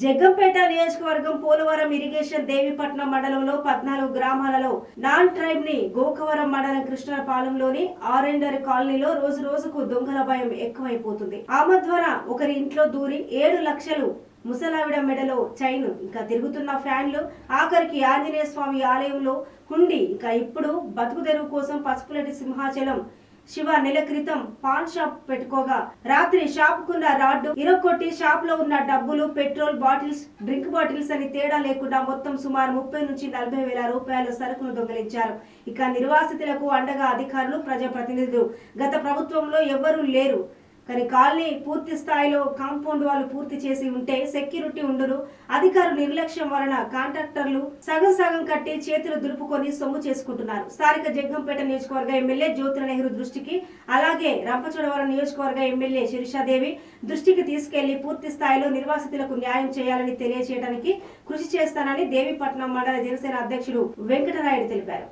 జగ్గంపేట నియోజకవర్గం పోలవరం ఇరిగేషన్ దేవిపట్నం మండలంలో పద్నాలుగు గ్రామాలలో నాన్ ట్రైబ్ని గోకవరం మండలం కృష్ణపాలెంలోని ఆరెండర్ కాలనీలో రోజు రోజుకు దొంగల భయం ఎక్కువైపోతుంది. ఆమె ద్వారా ఒకరి ఇంట్లో దూరి ఏడు లక్షలు ముసలావిడ మెడలో చైన్ ఇంకా తిరుగుతున్న ఫ్యాన్లు ఆఖరికి ఆంజనేయ స్వామి ఆలయంలో హుండి ఇంకా ఇప్పుడు బతుకు తెరువు కోసం పసుపులటి సింహాచలం శివ నెల క్రితం పాన్ షాప్ పెట్టుకోగా రాత్రి షాప్ కున్న రాడ్డు ఇరొకొట్టి షాప్లో ఉన్న డబ్బులు పెట్రోల్ బాటిల్స్ డ్రింక్ బాటిల్స్ అని తేడా లేకుండా మొత్తం సుమారు ముప్పై నుంచి నలభై వేల రూపాయల సరుకును దొంగిలించారు. ఇక నిర్వాసితులకు అండగా అధికారులు ప్రజాప్రతినిధులు. గత ప్రభుత్వంలో ఎవ్వరూ లేరు. కానీ కాలనీ పూర్తి స్థాయిలో కాంపౌండ్ వాళ్ళు పూర్తి చేసి ఉంటే సెక్యూరిటీ ఉండరు. అధికారుల నిర్లక్ష్యం వలన కాంట్రాక్టర్లు సగం సగం కట్టి చేతులు దులుపుకొని సొమ్ము చేసుకుంటున్నారు. స్థానిక జగ్గంపేట నియోజకవర్గ ఎమ్మెల్యే జ్యోతుల నెహ్రూ దృష్టికి అలాగే రంపచోడవరం నియోజకవర్గ ఎమ్మెల్యే శిరీషాదేవి దృష్టికి తీసుకెళ్ళి పూర్తి స్థాయిలో నిర్వాసితులకు న్యాయం చేయాలని తెలియజేయడానికి కృషి చేస్తానని దేవీపట్నం మండల జనసేన అధ్యక్షుడు వెంకటరాయుడు తెలిపారు.